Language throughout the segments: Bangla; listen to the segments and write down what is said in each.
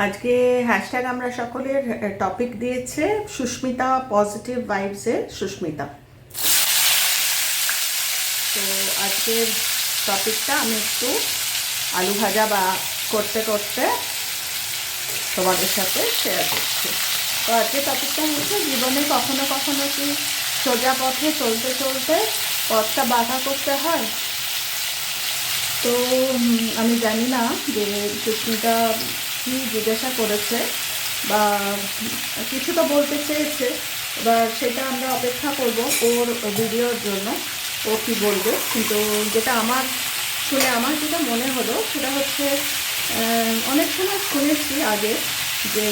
আজকে হ্যাশট্যাগ আমরা সকলের টপিক দিয়েছে সুস্মিতা পজিটিভ ভাইবসের সুস্মিতা। তো আজকের টপিকটা আমি একটু আলু ভাজা বা করতে করতে তোমাদের সাথে শেয়ার করছি। তো আজকের টপিকটা হচ্ছে জীবনে কখনো কখনো কি সোজা পথে চলতে চলতে পথটা বাধা করতে হয়? তো আমি জানি না যে সুস্মিতা কি জিজ্ঞাসা করেছে বা কিছু তো বলতে চেয়েছে, এবার সেটা আমরা অপেক্ষা করব ওর ভিডিওর জন্য, ও কি বলবে। কিন্তু যেটা আমার শুনে আমার যেটা মনে হলো সেটা হচ্ছে অনেক সময় শুনেছি আগে যে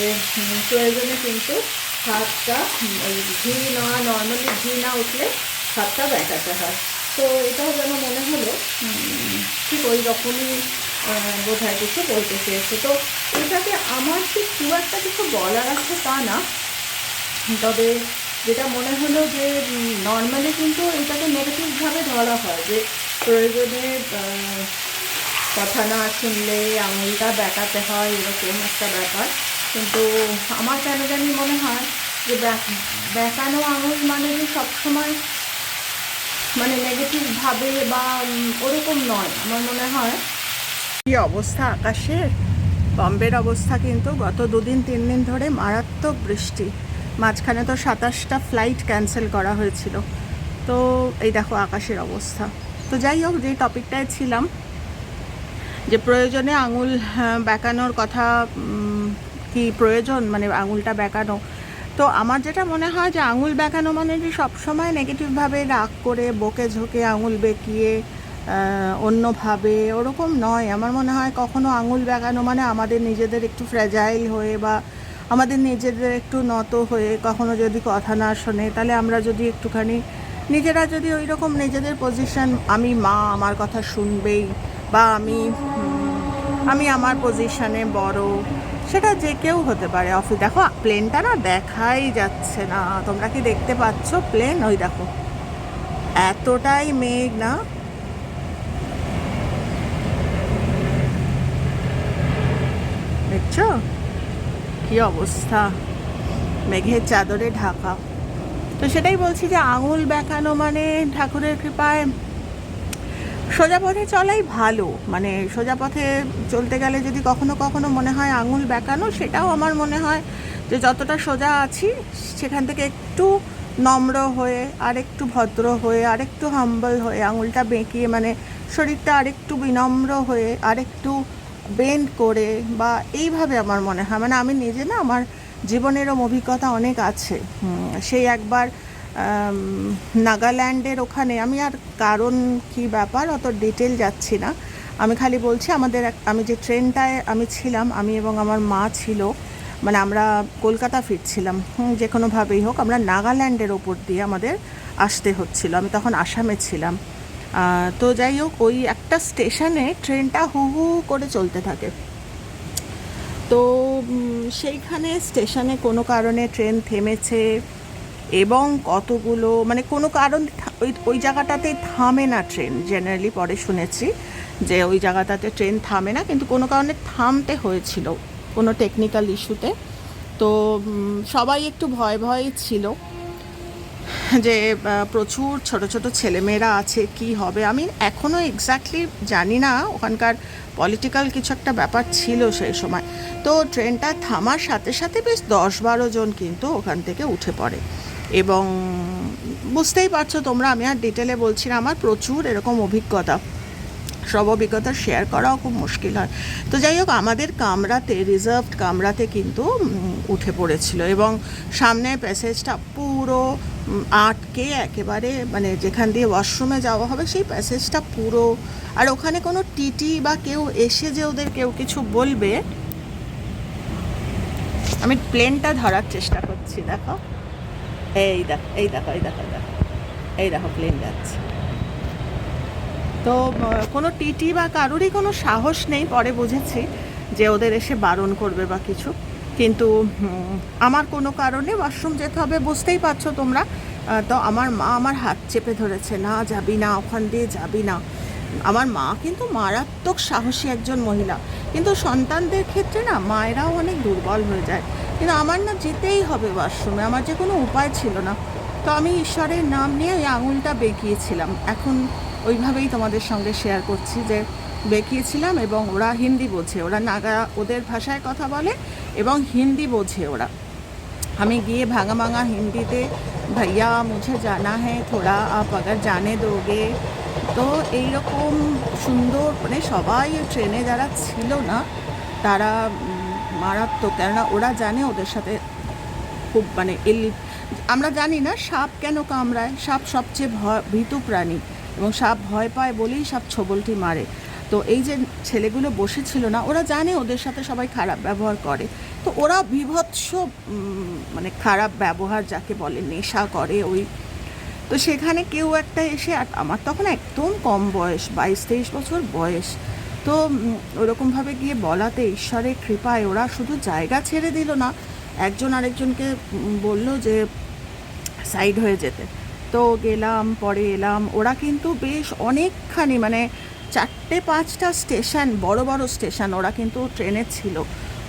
প্রয়োজনে কিন্তু হাতটা ঘি না নর্মালি ঘি না উঠলে হাতটা ব্যাটাতে হয়। তো এটাও যেন মনে হলো ঠিক ওই রকমই বোধ হয় কিছু বলতে চেয়েছে। তো এটাকে আমার ঠিক খুব একটা কিছু বলার আছে তা না। তবে যেটা মনে হলো যে নর্মালি কিন্তু এটাকে নেগেটিভভাবে ধরা হয় যে, প্রয়োজনে কথা না শুনলে আঙুলটা বেঁকাতে হয়, এরকম একটা ব্যাপার। কিন্তু আমার কেন জানি মনে হয় যে বেঁকানো আঙুল মানে যে সবসময় মানে নেগেটিভভাবে বা ওরকম নয়। আমার মনে হয় কি অবস্থা আকাশের বম্বের অবস্থা কিন্তু গত দুদিন, তিন দিন ধরে মারাত্মক বৃষ্টি। মাঝখানে তো সাতাশটা ফ্লাইট ক্যান্সেল করা হয়েছিল। তো এই দেখো আকাশের অবস্থা। তো যাই হোক, যে টপিকটায় ছিলাম, যে প্রয়োজনে আঙুল বেঁকানোর কথা কি প্রয়োজন মানে আঙুলটা বেঁকানো। তো আমার যেটা মনে হয় যে আঙুল বেঁকানো মানে যে সবসময় নেগেটিভভাবে রাগ করে, বকে ঝোঁকে আঙুল বেঁকিয়ে অন্যভাবে, ওরকম নয়। আমার মনে হয় কখনো আঙুল বেঁকানো মানে আমাদের নিজেদের একটু ফ্র্যাজাইল হয়ে বা আমাদের নিজেদের একটু নত হয়ে কখনো যদি কথা না শোনে, তাহলে আমরা যদি একটুখানি নিজেরা যদি ওই রকম নিজেদের পজিশন আমি মা, আমার কথা শুনবেই বা আমি আমি আমার পজিশনে বড়, সেটা যে কেউ হতে পারে। অফিস দেখো প্লেনটা না দেখাই যাচ্ছে না। তোমরা কি দেখতে পাচ্ছ? প্লেন ওই দেখো। এতটাই মেঘ না। দেখছ? কি অবস্থা? মেঘের চাদরে ঢাকা। তো সেটাই বলছি যে আঙুল বেঁকানো মানে ঠাকুরের কৃপায় সোজা পথে চলাই ভালো। মানে সোজা পথে চলতে গেলে যদি কখনো কখনো মনে হয় আঙুল বেঁকানো সেটাও আমার মনে হয় যে যতটা সোজা আছি, সেখান থেকে একটু নম্র হয়ে আর একটু ভদ্র হয়ে আর একটু হাম্বল হয়ে, আঙুলটা বেঁকিয়ে মানে শরীরটা আরেকটু বিনম্র হয়ে, আরেকটু বেন্ড করে বা এইভাবে আমার মনে হয়। মানে আমি নিজে না, আমার জীবনেরও অভিজ্ঞতা অনেক আছে। সেই একবার নাগাল্যান্ডের ওখানে আমি আর কারণ কি ব্যাপার অত ডিটেল যাচ্ছি না। আমি খালি বলছি আমাদের আমি যে ট্রেনটায় আমি ছিলাম, আমি এবং আমার মা ছিল মানে আমরা কলকাতা ফিরছিলাম। যে কোনোভাবেই হোক, আমরা নাগাল্যান্ডের ওপর দিয়ে আমাদের আসতে হচ্ছিল। আমি তখন আসামে ছিলাম। তো যাই হোক, ওই একটা স্টেশনে ট্রেনটা হু হু করে চলতে থাকে। তো সেইখানে স্টেশনে কোনো কারণে ট্রেন থেমেছে এবং কতগুলো মানে কোনো কারণ ওই ওই জায়গাটাতে থামে না ট্রেন জেনারেলি পরে শুনেছি যে ওই জায়গাটাতে ট্রেন থামে না, কিন্তু কোনো কারণে থামতে হয়েছিল কোনো টেকনিক্যাল ইস্যুতে তো। সবাই একটু ভয় ভয় ছিল। যে প্রচুর ছোট ছোট ছেলেমেয়েরা আছে, কি হবে? আমি এখনও এক্স্যাক্টলি জানি না, ওখানকার পলিটিক্যাল কিছু একটা ব্যাপার ছিল সেই সময়। তো ট্রেনটা থামার সাথে সাথে বেশ দশ বারো জন কিন্তু ওখান থেকে উঠে পড়ে। এবং বুঝতেই পারছ তোমরা, আমি আর ডিটেলে বলছি না, আমার প্রচুর এরকম অভিজ্ঞতা। সব অভিজ্ঞতা শেয়ার করাও খুব মুশকিল হয়। তো যাই হোক, আমাদের কামরাতে রিজার্ভড কামরাতে কিন্তু উঠে পড়েছিল। এবং সামনের প্যাসেজটা পুরো আটকে একেবারে মানে যেখান দিয়ে ওয়াশরুমে যাওয়া হবে, সেই প্যাসেজটা পুরো। আর ওখানে কোনো টিটি বা কেউ এসে যে ওদের কেউ কিছু বলবে, আমি প্লেনটা ধরার চেষ্টা করছি, দেখো। এই দেখো এই দেখো এই দেখো দেখো, এই দেখো প্লেন যাচ্ছে। তো কোনো টিটি বা কারোরই কোনো সাহস নেই, পরে বুঝেছি যে ওদের এসে বারণ করবে বা কিছু। কিন্তু আমার কোনো কারণে ওয়াশরুম যেতে হবে বুঝতেই পারছ তোমরা। তো আমার মা আমার হাত চেপে ধরেছে, না, যাবি না, ওখান দিয়ে যাবি না। আমার মা কিন্তু মারাত্মক সাহসী একজন মহিলা। কিন্তু সন্তানদের ক্ষেত্রে না, মায়েরাও অনেক দুর্বল হয়ে যায়। কিন্তু আমার না যেতেই হবে ওয়াশরুমে আমার যে কোনো উপায় ছিল না। তো আমি ঈশ্বরের নাম নিয়ে ওই আঙুলটা বেঁকিয়েছিলাম। এখন ওইভাবেই তোমাদের সঙ্গে শেয়ার করছি যে, বেঁকিয়েছিলাম এবং ওরা হিন্দি বোঝে, ওরা নাগা, ওদের ভাষায় কথা বলে। এবং হিন্দি বোঝে ওরা। আমি গিয়ে ভাঙা ভাঙা হিন্দিতে, ভাইয়া, মুঝে জানা হ্যাঁ থোড়া আপ আগার জানে দোগে। তো এইরকম সুন্দর মানে সবাই ট্রেনে যারা ছিল না, তারা মারাত্মক। কেননা ওরা জানে ওদের সাথে খুব মানে এল, আমরা জানি না সাপ কেন কামড়ায়। সাপ সবচেয়ে ভয়, ভীতু প্রাণী এবং সাপ ভয় পায় বলেই সাপ ছবলটি মারে। তো এই যে ছেলেগুলো বসেছিল না, ওরা জানে ওদের সাথে সবাই খারাপ ব্যবহার করে। তো ওরা বিভৎস মানে খারাপ ব্যবহার যাকে বলে, নেশা করে ওই। তো সেখানে কেউ একটা এসে, আর আমার তখন একদম কম বয়স, বাইশ, তেইশ বছর বয়স। তো ওরকমভাবে গিয়ে বলাতে ঈশ্বরের কৃপায় ওরা শুধু জায়গা ছেড়ে দিল না, একজন আরেকজনকে বলল যে, সাইড হয়ে যেতে। তো গেলাম, পরে এলাম। ওরা কিন্তু বেশ অনেকখানি মানে চারটে পাঁচটা স্টেশন, বড় বড় স্টেশন, ওরা কিন্তু ট্রেনে ছিল।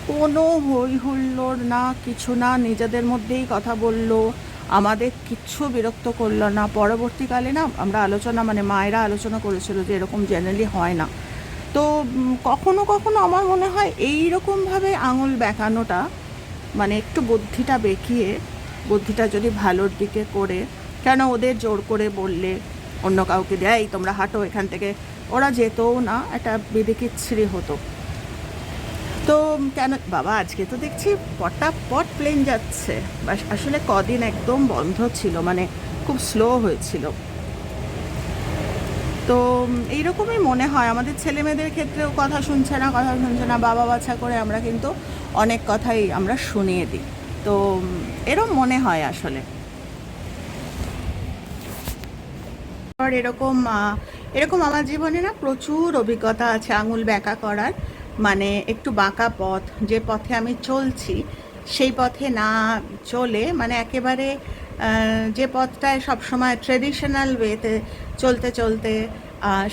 কোনো হই হুল্লোড় না, কিছু না, নিজেদের মধ্যেই কথা বলল। আমাদের কিচ্ছু বিরক্ত করল না। পরবর্তীকালে না, আমরা আলোচনা মানে মায়েরা আলোচনা করেছিল যে এরকম জেনারেলি হয় না। তো কখনো কখনো আমার মনে হয় এই রকমভাবে আঙুল বেঁকানোটা মানে একটু বুদ্ধিটা বেঁকিয়ে, বুদ্ধিটা যদি ভালোর দিকে করে, কেন ওদের জোর করে বললে, অন্য কাউকে দেয় তোমরা হাঁটো, এখান থেকে ওরা যেতও না, একটা বিদিকিচ্ছিরি হতো। তো কেন, বাবা আজকে তো দেখছি পটাপট প্লেন যাচ্ছে। আসলে কদিন একদম বন্ধ ছিল মানে খুব স্লো হয়েছিল। তো এইরকমই মনে হয়, আমাদের ছেলে মেয়েদের ক্ষেত্রেও কথা শুনছে না, কথা শুনছে না, বাবা বাছা করে আমরা কিন্তু অনেক কথাই আমরা শুনিয়ে দিই। তো এরম মনে হয় আসলে। এরকম এরকম আমার জীবনে না প্রচুর অভিজ্ঞতা আছে আঙুল ব্যাকা করার মানে একটু বাঁকা পথ, যে পথে আমি চলছি, সেই পথে না চলে মানে একেবারে যে পথটায় সবসময় ট্রেডিশনাল ওয়েতে চলতে চলতে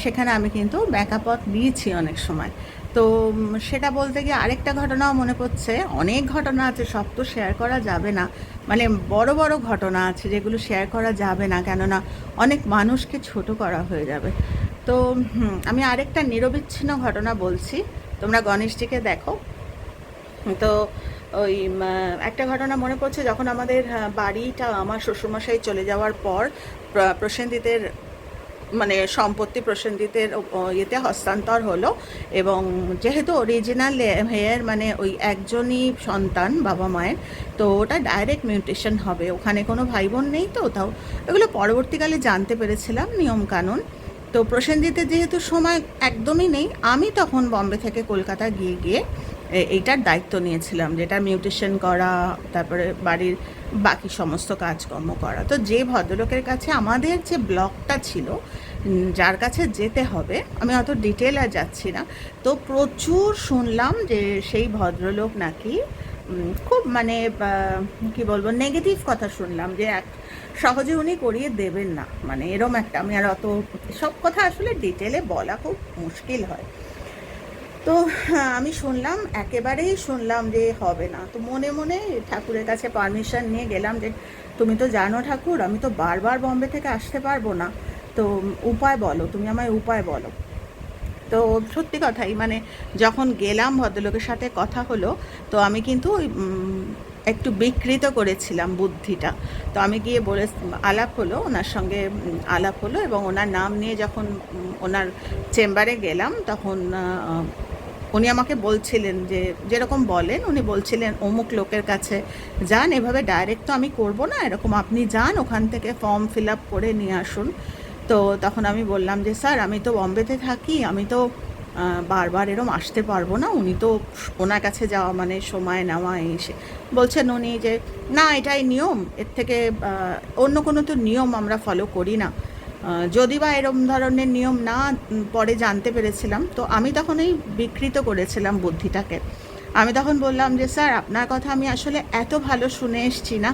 সেখানে আমি কিন্তু ব্যাকা পথ দিয়েছি অনেক সময়। তো সেটা বলতে গিয়ে আরেকটা ঘটনাও মনে পড়ছে। অনেক ঘটনা আছে, সব তো শেয়ার করা যাবে না। মানে বড় বড় ঘটনা আছে যেগুলো শেয়ার করা যাবে না, কেননা অনেক মানুষকে ছোট করা হয়ে যাবে। তো আমি আরেকটা নিরবিচ্ছিন্ন ঘটনা বলছি। তোমরা গণেশজিকে দেখো। তো, ওই একটা ঘটনা মনে পড়ছে, যখন আমাদের বাড়িটা আমার শ্বশুরমশাই চলে যাওয়ার পর, প্র- প্রসেনজিতের মানে সম্পত্তি প্রসেনজিতের ইয়েতে হস্তান্তর হলো এবং যেহেতু অরিজিনাল হেয়ার মানে ওই একজনই সন্তান বাবা মায়ের, তো ওটা ডাইরেক্ট মিউটেশন হবে। ওখানে কোনো ভাই বোন নেই তো, তাও এগুলো পরবর্তীকালে জানতে পেরেছিলাম, নিয়মকানুন। তো প্রসেনজিতের যেহেতু সময় একদমই নেই, আমি তখন বম্বে থেকে কলকাতা গিয়ে গিয়ে এইটার দায়িত্ব নিয়েছিলাম, যেটা মিউটেশন করা, তারপরে বাড়ির বাকি সমস্ত কাজকর্ম করা। তো যে ভদ্রলোকের কাছে আমাদের যে ব্লকটা ছিল যার কাছে যেতে হবে, আমি অত ডিটেল আর যাচ্ছি না, তো প্রচুর শুনলাম যে সেই ভদ্রলোক নাকি খুব মানে কি বলব নেগেটিভ কথা শুনলাম যে এক, সহজে উনি করিয়ে দেবেন না। মানে এরম একটা, আমি আর অত, সব কথা আসলে ডিটেলে বলা খুব মুশকিল হয়। তো হ্যাঁ, আমি শুনলাম একেবারেই শুনলাম যে হবে না। তো মনে মনে ঠাকুরের কাছে পারমিশন নিয়ে গেলাম যে তুমি তো জানো ঠাকুর আমি তো বারবার বম্বে থেকে আসতে পারব না। তো উপায় বলো তুমি আমায় উপায় বলো। তো সত্যি কথাই মানে যখন গেলাম ভদ্রলোকের সাথে কথা হলো তো আমি কিন্তু ওই, একটু বিকৃত করেছিলাম বুদ্ধিটা। তো আমি গিয়ে বলে, আলাপ হলো, ওনার সঙ্গে আলাপ হলো এবং ওনার নাম নিয়ে যখন ওনার চেম্বারে গেলাম তখন উনি আমাকে বলছিলেন যে, যেরকম বলেন, উনি বলছিলেন, অমুক লোকের কাছে যান, এভাবে ডাইরেক্ট তো আমি করব না, এরকম আপনি যান, ওখান থেকে ফর্ম ফিল আপ করে নিয়ে আসুন। তো তখন আমি বললাম যে, স্যার, আমি তো বম্বেতে থাকি, আমি তো বারবার এরম আসতে পারব না। উনি তো ওনার কাছে যাওয়া মানে সময় নেওয়া এসে বলছেন উনি যে, না, এটাই নিয়ম। এর থেকে অন্য কোনো তো নিয়ম আমরা ফলো করি না। যদি বা এরম ধরনের নিয়ম না পরে জানতে পেরেছিলাম। তো আমি তখন এই বিকৃত করেছিলাম বুদ্ধিটাকে। আমি তখন বললাম যে, স্যার, আপনার কথা আমি আসলে এত ভালো শুনে এসছি না।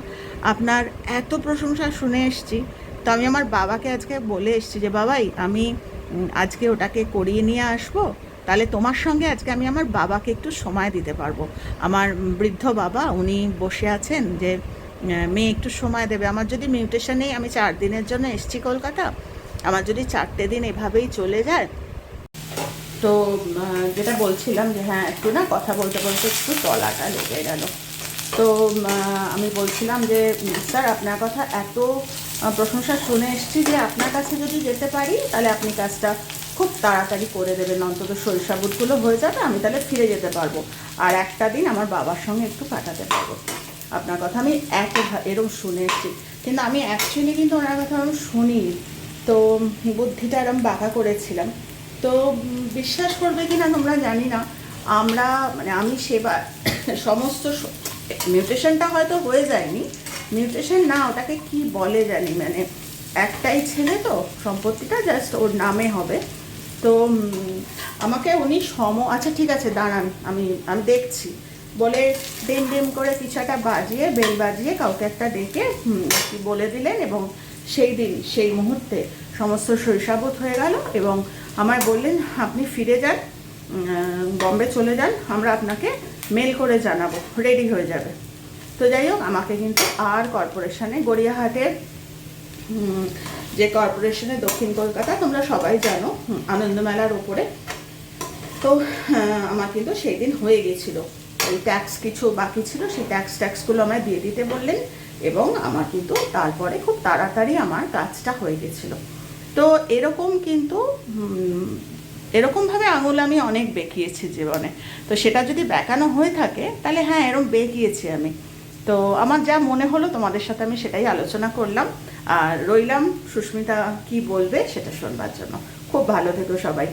আপনার এত প্রশংসা শুনে এসছি। তো আমি আমার বাবাকে আজকে বলে এসছি যে, বাবাই, আমি আজকে ওটাকে করিয়ে নিয়ে আসব। তাহলে তোমার সঙ্গে আজকে আমি আমার বাবাকে একটু সময় দিতে পারব। আমার বৃদ্ধ বাবা, উনি বসে আছেন যে মেয়ে একটু সময় দেবে। আমার যদি মিউটেশনেই আমি চার দিনের জন্য এসছি কলকাতা। আমার যদি চারটে দিন এভাবেই চলে যায়। তো যেটা বলছিলাম যে হ্যাঁ একটু না কথা বলতে বলতে একটু তলাটা লেগে গেল। তো আমি বলছিলাম যে, স্যার, আপনার কথা এত প্রশংসা শুনে এসছি যে আপনার কাছে যদি যেতে পারি, তাহলে আপনি কাজটা খুব তাড়াতাড়ি করে দেবেন। অন্তত সরিষাবুটগুলো হয়ে যাবে, আমি তাহলে ফিরে যেতে পারব। আর একটা দিন আমার বাবার সঙ্গে একটু কাটাতে পারব। আপনার কথা আমি এত এরকম শুনে এসেছি। কিন্তু আমি অ্যাকচুয়ালি কিন্তু ওনার কথা আমি শুনি তো, বুদ্ধিটা এরকম বাঁকা করেছিলাম। তো, বিশ্বাস করবে কি না তোমরা জানি না। আমরা মানে আমি সেবা সমস্ত মিউটেশনটা হয়তো হয়ে যায়নি। মিউটেশন না, ওটাকে কি বলে জানি মানে একটাই ছেলে তো সম্পত্তিটা জাস্ট ওর নামে হবে। তো আমাকে উনি সম আচ্ছা ঠিক আছে, দাঁড়ান, আমি আমি দেখছি। বলে ডিম ডিম করে একটা বাজিয়ে, বেল বাজিয়ে কাউকে একটা ডেকে বলে দিলেন এবং সেই দিন, সেই মুহূর্তে সমস্ত শৈশাবোধ হয়ে গেল এবং আমায় বললেন, আপনি ফিরে যান বম্বে চলে যান, আমরা আপনাকে মেল করে জানাব রেডি হয়ে যাবে। তো যাই হোক আমাকে কিন্তু আর কর্পোরেশনে গড়িয়াহাটের যে কর্পোরেশনে দক্ষিণ কলকাতা তোমরা সবাই জানো আনন্দমেলার ওপরে। তো আহ, আমার কিন্তু সেই দিন হয়ে গেছিল। ওই ট্যাক্স কিছু বাকি ছিল সেই ট্যাক্স ট্যাক্সগুলো আমায় দিয়ে দিতে বললেন এবং আমার কিন্তু তারপরে খুব তাড়াতাড়ি আমার কাজটা হয়ে গেছিল। তো এরকম কিন্তু এরকমভাবে আঙুল আমি অনেক বেঁকিয়েছি জীবনে। তো সেটা যদি বেঁকানো হয়ে থাকে তাহলে হ্যাঁ এরকম বেঁকিয়েছি আমি। তো আমার যা মনে হলো তোমাদের সাথে আমি সেটাই আলোচনা করলাম। আর রইলাম, সুস্মিতা কি বলবে সেটা শোনবার জন্য। খুব ভালো থেকো সবাই।